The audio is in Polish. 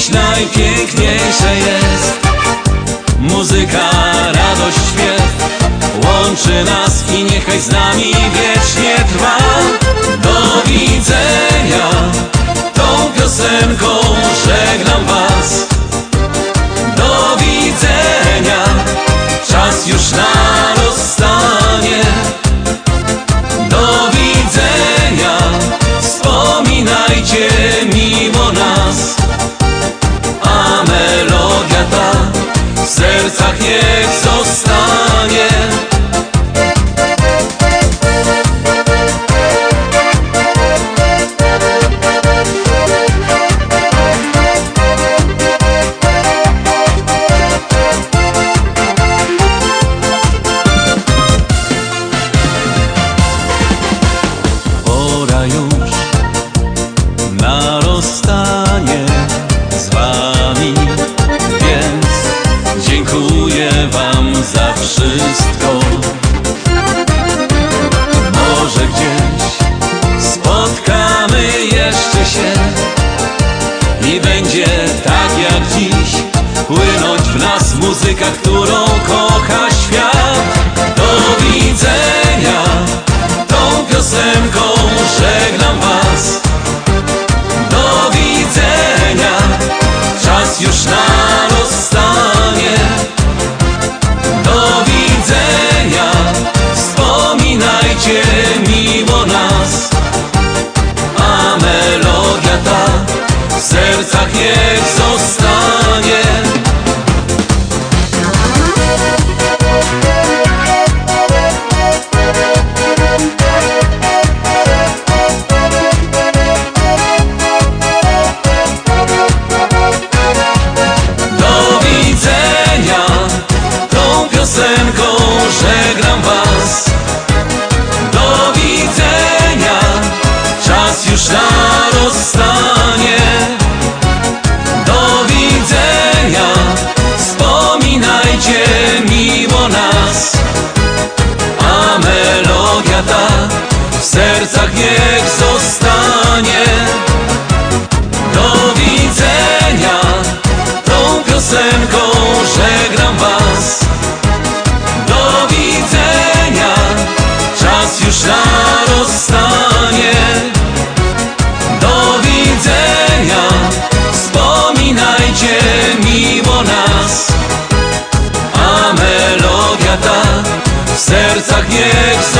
dziś najpiękniejsze jest. Muzyka, radość, śpiew. Łączy nas i niechaj z nami wiecznie trwa. Wami, więc dziękuję wam za wszystko. Może gdzieś spotkamy jeszcze się i będzie tak jak dziś płynąć w nas muzyka, którą kocha świat. Do widzenia tą piosenką sercach niech zostanie. Do widzenia, tą piosenką żegnam was. Do widzenia, czas już na rozstanie. Do widzenia, wspominajcie miło nas. A melodia ta w sercach niech zostanie.